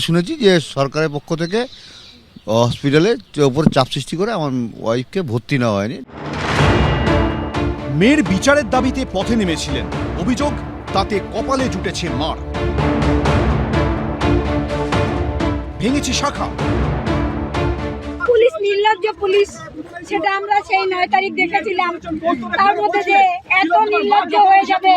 শুনেছি যে সরকারের পক্ষ থেকে হসপিটালে ওপর চাপ সৃষ্টি করে আমার ওয়াইফকে ভর্তি নেওয়া হয়নি। মেয়ের বিচারের দাবিতে পথে নেমেছিলেন। অভিযোগ, তাতে কপালে জুটেছে মার। ভেঙেছে শাখা। নির্লজ্জ পুলিশ সেটা আমরা সেই নয় তারিখ দেখেছিলাম। তার মধ্যে যে এত নির্লজ্জ হয়ে যাবে।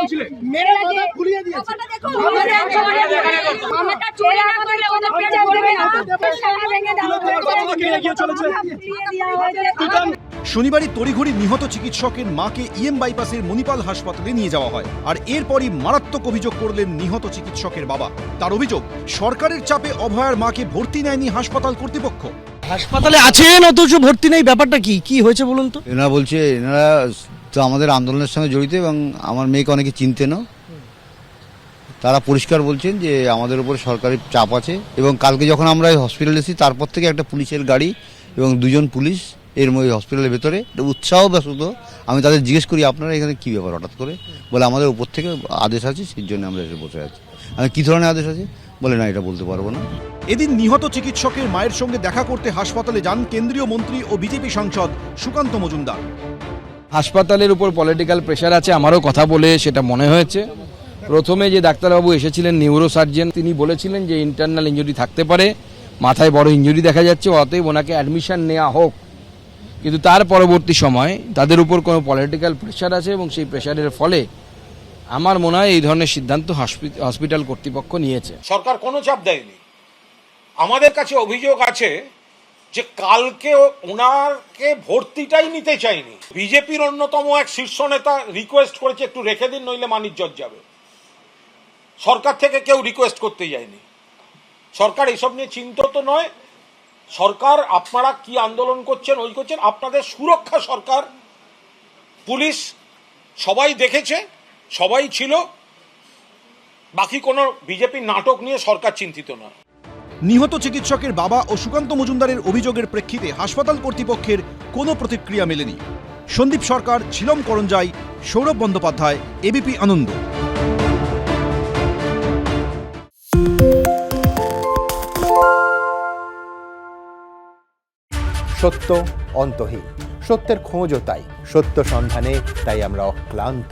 শনিবারই তড়িঘড়ি নিহত চিকিৎসকের মাকে ইএম বাইপাসের মণিপাল হাসপাতালে নিয়ে যাওয়া হয়। আর এরপরই মারাত্মক অভিযোগ করলেন নিহত চিকিৎসকের বাবা। তার অভিযোগ সরকারের চাপে অভয়ার মাকে ভর্তি নেয়নি হাসপাতাল কর্তৃপক্ষ। হাসপাতালে আছেন, অথচ ভর্তি নেই, ব্যাপারটা কি? কি হয়েছে বলুন তো? এনারা বলছে, এনারা তো আমাদের আন্দোলনের সঙ্গে জড়িত এবং আমার মেয়েকে অনেকে চিনতেনও তারা পরিষ্কার বলছেন যে, আমাদের উপরে সরকারি চাপ আছে এবং কালকে যখন আমরা এই হসপিটালে এসেছি, তারপর থেকে একটা পুলিশের গাড়ি এবং দুজন পুলিশ এর মধ্যে হসপিটালের ভেতরে। উৎসাহ ব্যস্ত আমি তাদের জিজ্ঞেস করি, আপনারা এখানে কি ব্যাপার হঠাৎ করে? বলে, আমাদের উপর থেকে আদেশ আছে, সেই জন্য আমরা এসে বসে আছি। আমি, কী ধরনের আদেশ আছে? বলে না এটা বলতে পারব না। এদিন নিহত চিকিৎসকের মায়ের সঙ্গে দেখা করতে হাসপাতালে যান কেন্দ্রীয় মন্ত্রী ও বিজেপি সাংসদ সুকান্ত মজুমদার। হাসপাতালের উপর পলিটিক্যাল প্রেশার আছে আমারও কথা বলে সেটা মনে হয়েছে। প্রথমে যে ডাক্তারবাবু এসেছিলেন নিউরো সার্জন তিনি বলেছিলেন যে ইন্টারনাল ইঞ্জুরি থাকতে পারে মাথায় বড় ইঞ্জুরি দেখা যাচ্ছে অতএব ওনাকে অ্যাডমিশন নেওয়া হোক। কিন্তু তার পরবর্তী সময় তাদের উপর কোনো পলিটিক্যাল প্রেশার আছে এবং সেই প্রেশারের ফলে আমার মনে হয় এই ধরনের সিদ্ধান্ত হসপিটাল কর্তৃপক্ষ নিয়েছে। সরকার কোনো চাপ দেয়নি। আমাদের কাছে অভিযোগ আছে যে কালকে ওনারকে ভর্তিটাই নিতে চায়নি বিজেপির অন্যতম এক শীর্ষ নেতা রিকোয়েস্ট করেছে, একটু রেখে দিন, নইলে মানিজ্জত যাবে। সরকার থেকে কেউ রিকোয়েস্ট করতে যায়নি। সরকার এসব নিয়ে চিন্তিত নয়। সরকার, আপনারা কি আন্দোলন করছেন, ওই করছেন, আপনাদের সুরক্ষা সরকার, পুলিশ সবাই দেখেছে। সবাই ছিল বাকি কোনো বিজেপির নাটক নিয়ে সরকার চিন্তিত না। নিহত চিকিৎসকের বাবা ও সুকান্ত মজুমদারের অভিযোগের প্রেক্ষিতে হাসপাতাল কর্তৃপক্ষের কোনো প্রতিক্রিয়া মেলেনি। সন্দীপ সরকার ঝিলম করঞ্জাই সৌরভ বন্দ্যোপাধ্যায় এবিপি আনন্দ। সত্য অন্তহীন। সত্যের খোঁজও তাই। সত্য সন্ধানে তাই আমরা অক্লান্ত।